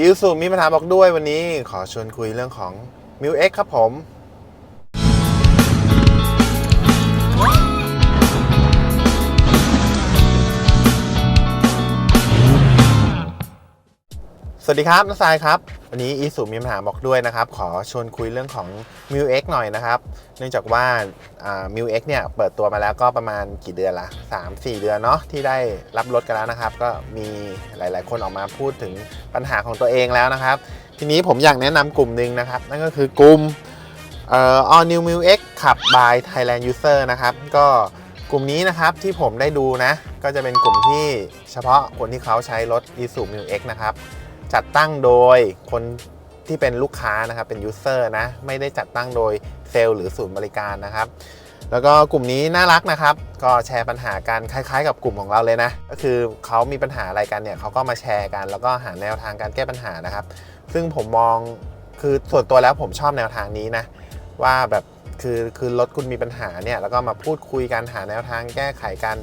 อิวสุมีปัญหาบอกด้วยวันนี้ ขอชวนคุยเรื่องของมิวเอ็กครับผม วัสดีครับน้าทรายครับ วันนี้อีสุมีปัญหาบอกด้วยนะครับ ขอชวนคุยเรื่องของ m ิว X หน่อยนะครับ เนื่องจากว่า m ิว X เนี่ยเปิดตัวมาแล้วก็ประมาณกี่เดือนละ3-4 เดือนเนาะที่ได้รับรถกันแล้วนะครับ ก็มีหลาย ๆ คนออกมาพูดถึงปัญหาของตัวเองแล้วนะครับ ทีนี้ผมอยากแนะนำกลุ่มหนึ่งนะครับ นั่นก็คือกลุ่มเอ่อ All New m i X ขับ by Thailand User นะครับ ก็กลุ่มนี้นะครับที่ผมได้ดูนะ ก็จะเป็นกลุ่มที่เฉพาะคนที่เขาใช้รถ i s u m i l X นะครับ จัดตั้งโดยคนที่เป็นลูกค้านะครับเป็น User นะไม่ได้จัดตั้งโดยเซลล์หรือศูนย์บริการนะครับ แล้วก็กลุ่มนี้น่ารักนะครับ ก็แชร์ปัญหากันคล้าย ๆ กับกลุ่มของเราเลยนะ ก็คือเขามีปัญหาอะไรกันเนี่ยเขาก็มาแชร์กัน แล้วก็หาแนวทางการแก้ปัญหานะครับ ซึ่งผมมองคือส่วนตัวแล้วผมชอบแนวทางนี้นะ ว่าแบบคือคือรถคุณมีปัญหาเนี่ยแล้วก็มาพูดคุยกันหาแนวทางแก้ไขกัน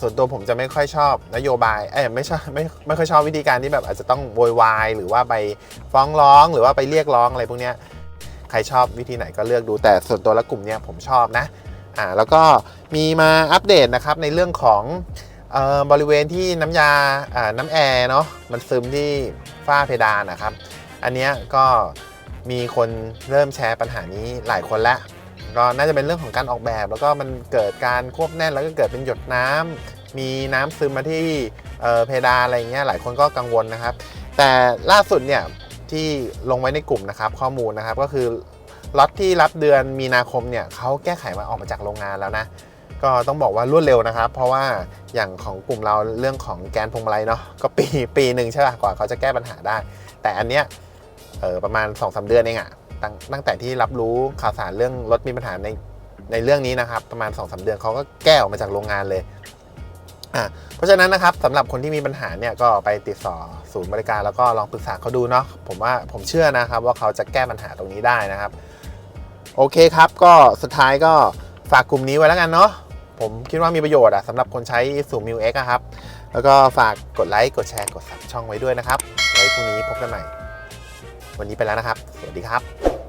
ส่วนตัวผมจะไม่ค่อยชอบนโยบายเอ้ยไม่ชอบไม่ไม่ค่อยชอบวิธีการที่แบบอาจจะต้องโวยวายหรือว่าไปฟ้องร้องหรือว่าไปเรียกร้องอะไรพวกเนี้ยใครชอบวิธีไหนก็เลือกดูแต่ส่วนตัวและกลุ่มเนี้ยผมชอบนะอ่าแล้วก็มีมาอัปเดตนะครับในเรื่องของเอ่อบริเวณที่น้ำยาอ่าน้ำแอร์เนาะมันซึมที่ฝ้าเพดานนะครับ อันเนี้ยก็มีคนเริ่มแชร์ปัญหานี้หลายคนแล้ว ก็น่าจะเป็นเรื่องของการออกแบบ แล้วก็มันเกิดการควบแน่นแล้วก็เกิดเป็นหยดน้ำมีน้ำซึมมาที่เเพดานอะไรเงี้ยหลายคนก็กังวลนะครับ แต่ล่าสุดเนี่ยที่ลงไว้ในกลุ่มนะครับข้อมูลนะครับก็คือล็อตที่รับเดือนมีนาคมเนี่ยเขาแก้ไขมาออกมาจากโรงงานแล้วนะก็ต้องบอกว่ารวดเร็วนะครับ เพราะว่าอย่างของกลุ่มเราเรื่องของแกนพวงมาลัยเนาะก็ปีปีหนึ่งใช่ป่ะกว่าเขาจะแก้ปัญหาได้ แต่อันเนี้ยเออประมาณ2อสเดือนเองอะ ตั้งตั้งแต่ที่รับรู้ข่าวสารเรื่องรถมีปัญหาในในเรื่องนี้นะครับประมาณ2อสเดือนเขาก็แก้ออกมาจากโรงงานเลยอะเพราะฉะนั้นนะครับสำหรับคนที่มีปัญหาเนี่ยก็ไปติดต่อศูนย์บริการแล้วก็ลองปรึกษาเขาดูเนาะผมว่าผมเชื่อนะครับว่าเขาจะแก้ปัญหาตรงนี้ได้นะครับ โอเคครับก็สุดท้ายก็ฝากกลุ่มนี้ไว้แล้วกันเนาะผมคิดว่ามีประโยชน์อะสำหรับคนใช้สูมิวเอ็กครับ แล้วก็ฝากกดไลค์ กดแชร์ กดซับช่องไว้ด้วยนะครับ ไว้พรุ่งนี้พบกันใหม่ วันนี้ไปแล้วนะครับ สวัสดีครับ